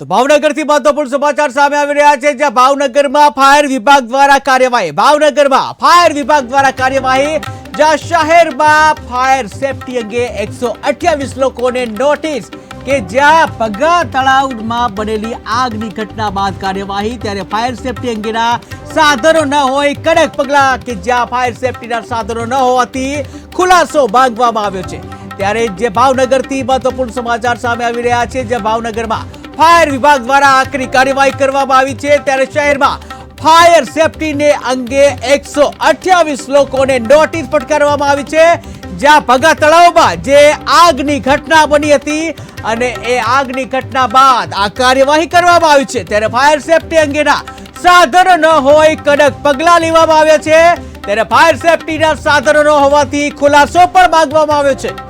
તો ભાવનગરથી મહત્વપૂર્ણ સમાચાર સામે આવી રહ્યા છે, જ્યાં ભાવનગરમાં ફાયર વિભાગ દ્વારા કાર્યવાહી. ભાવનગરમાં ફાયર વિભાગ દ્વારા કાર્યવાહી, જ્યાં શહેરમાં ફાયર સેફટી અંગે એકસો લોકોને નોટિસ કે જ્યાં પગા તળાવમાં બનેલી આગની ઘટના બાદ કાર્યવાહી, ત્યારે ફાયર સેફટી અંગેના સાધનો ન હોય, કડક પગલાં કે જ્યાં ફાયર સેફટીના સાધનો ન હોવાથી ખુલાસો માંગવામાં આવ્યો છે. ત્યારે જે ભાવનગરથી મહત્વપૂર્ણ સમાચાર સામે આવી રહ્યા છે જે ભાવનગરમાં ફાયર વિભાગ દ્વારા આકરી કાર્યવાહી કરવામાં આવી છે. ત્યારે શહેરમાં ફાયર સેફટીને અંગે એકસો અઠ્યાવીસ લોકોને નોટિસ ફટકારવામાં આવી છે. જ્યાં ભગા તળાવમાં જે આગની ઘટના બની હતી અને એ આગની ઘટના બાદ આ કાર્યવાહી કરવામાં આવી છે. ત્યારે ફાયર સેફટી અંગેના સાધનો ન હોય, કડક પગલા લેવામાં આવ્યા છે. ત્યારે ફાયર સેફટીના સાધનો ન હોવાથી ખુલાસો પણ માંગવામાં આવ્યો છે.